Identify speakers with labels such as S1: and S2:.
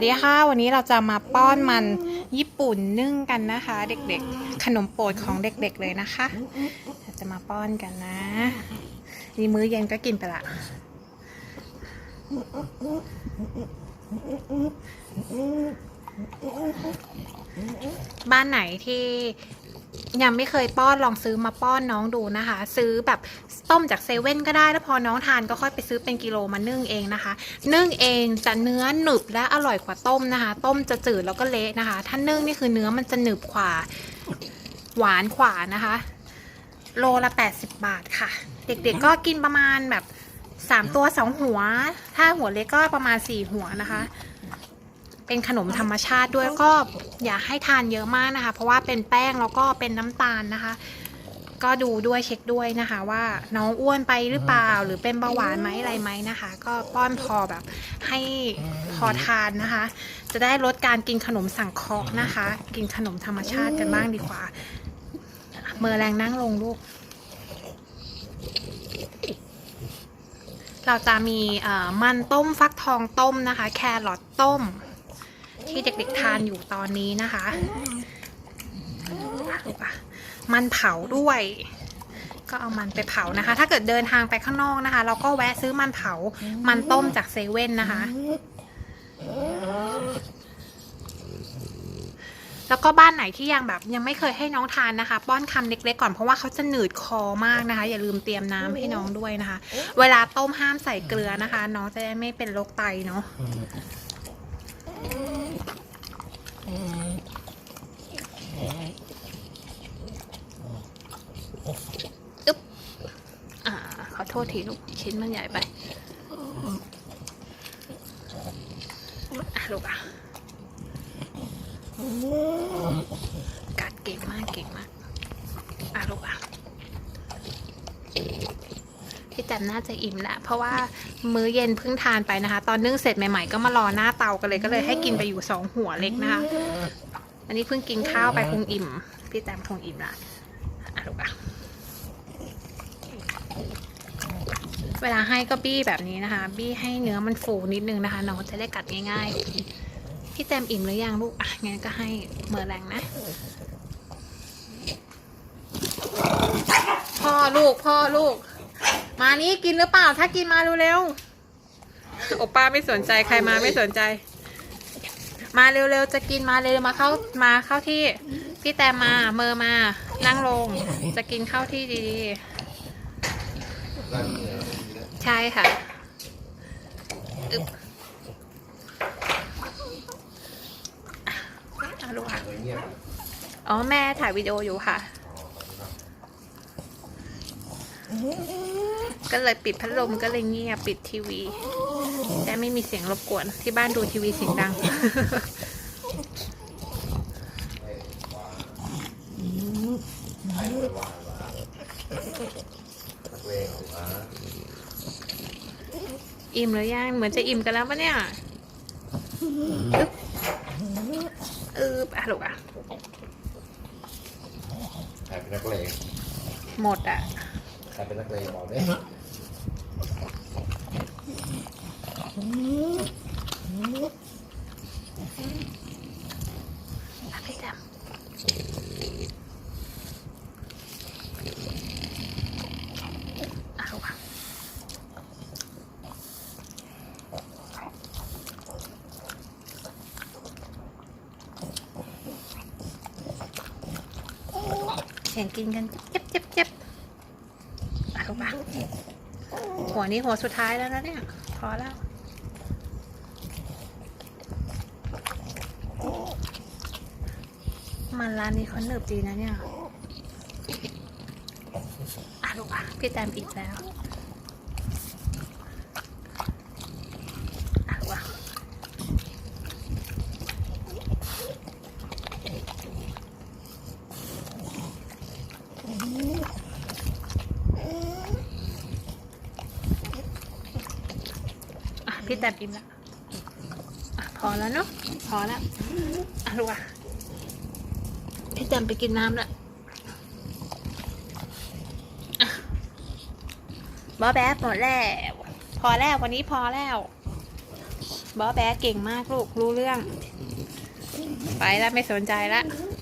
S1: สวัสดีค่ะ วันนี้เราจะมาป้อนมันญี่ปุ่นนึ่งกันนะคะ เด็กๆ ขนมโปรดของเด็กๆเลยนะคะจะมาป้อนกันนะนี่มื้อเย็นก็กินไปละบ้านไหนที่ ยังไม่เคยป้อนลองซื้อมาป้อนน้องดูนะคะ ซื้อแบบต้มจากเซเว่นก็ได้แล้วพอน้องทานก็ค่อยไปซื้อเป็นกิโลมานึ่งเองนะคะ นึ่งเองจะเนื้อหนึบและอร่อยกว่าต้มนะคะ ต้มจะจืดแล้วก็เละนะคะ ถ้านึ่งนี่คือเนื้อมันจะหนึบกว่าหวานกว่านะคะ โลละ 80 บาทค่ะ เด็กๆก็กินประมาณแบบ 3 ตัว 2 หัว ถ้าหัวเล็กก็ประมาณ 4 หัวนะคะ เป็นขนมธรรมชาติด้วยก็อย่าให้ทานเยอะมากนะคะ เพราะว่าเป็นแป้งแล้วก็เป็นน้ำตาลนะคะ ก็ดูด้วยเช็คด้วยนะคะ ว่าน้องอ้วนไปหรือเปล่า หรือเป็นเบาหวานไหมอะไรไหมนะคะ ก็ป้อนพอแบบให้พอทานนะคะ จะได้ลดการกินขนมสังเคราะห์นะคะ กินขนมธรรมชาติกันบ้างดีกว่าเมื่อแรงนั่งลงลูกเราจะมีมันต้มฟักทองต้มนะคะ แครอทต้ม ที่เด็กๆทานอยู่ตอนนี้นะคะมันเผาด้วย ก็เอามันไปเผานะคะ ถ้าเกิดเดินทางไปข้างนอกนะคะ เราก็แวะซื้อมันเผา มันต้มจากเซเว่นนะคะ แล้วก็บ้านไหนที่ยังแบบยังไม่เคยให้น้องทานนะคะ ป้อนคำเล็กๆก่อนเพราะว่าเขาจะหนืดคอมากนะคะ อย่าลืมเตรียมน้ำให้น้องด้วยนะคะ เวลาต้มห้ามใส่เกลือนะคะ น้องจะได้ไม่เป็นโรคไตเนาะ อึ๊บ อ่าขอโทษทีลูกชิ้นมันใหญ่ไปอะลูกอะกัดเก่งมากเก่งมากอะลูกอะพี่แตมน่าจะอิ่มแล้วเพราะว่ามื้อเย็นเพิ่งทานไปนะคะ ตอนนึ่งเสร็จใหม่ๆ ก็มารอหน้าเตากันเลยก็เลยให้กินไปอยู่สองหัวเล็กนะคะ อันนี้เพิ่งกินข้าวไปคงอิ่ม พี่แตมคงอิ่มละอะลูกอะ เวลาให้ก็บี้แบบนี้นะคะ บี้ให้เนื้อมันฟูนิดนึงนะคะน้องจะได้กัดง่าย ๆ พี่แต้มอิ่มหรือยังลูกอะงั้นก็ให้เมื่อแรงนะพ่อลูกพ่อลูก มานี่กินหรือเปล่า ถ้ากินมาเร็วๆโอป้าไม่สนใจใครมาไม่สนใจ มาเร็วๆจะกินมาเร็วๆมาเข้ามาเข้าที่ พี่แตมมาเมอมา นั่งลง จะกินเข้าที่ดีๆ ใช่ค่ะอึ๊บอะลูกค่ะอ๋อ แม่ถ่ายวิดีโออยู่ค่ะ ก็เลยปิดพัดลมก็เลยเงียบปิดทีวีแต่ไม่มีเสียงรบกวน ที่บ้านดูทีวีเสียงดังอิ่ม หรือยัง เหมือนจะอิ่มกันแล้วปะเนี่ยอึ๊บอึ๊บอะลูกอะ
S2: ใครเป็นนักเลง
S1: หมดอะ
S2: ใครเป็นนักเลงบอกได้
S1: อะพี่แจมอะลูกอะ ข่งกินกันเจ็บเจ็บเจ็บอะลูกอะหัวนี้หัวสุดท้ายแล้วนะเนี่ย พอแล้วมันร้านนี้เขาเนิบดีนะเนี่ยอะลูกอะพี่แตมอีกแล้ว อะลูกอะอะ พี่แตมอิ่มแล้วอะพอแล้วเนาะพอแล้วอะลูกอะพี่แตมไปกินน้ำละบอแบบหมดแล้ว พอแล้ววันนี้พอแล้วบอแบ๊เก่งมากลูกรู้เรื่อง ไปแล้วไม่สนใจละ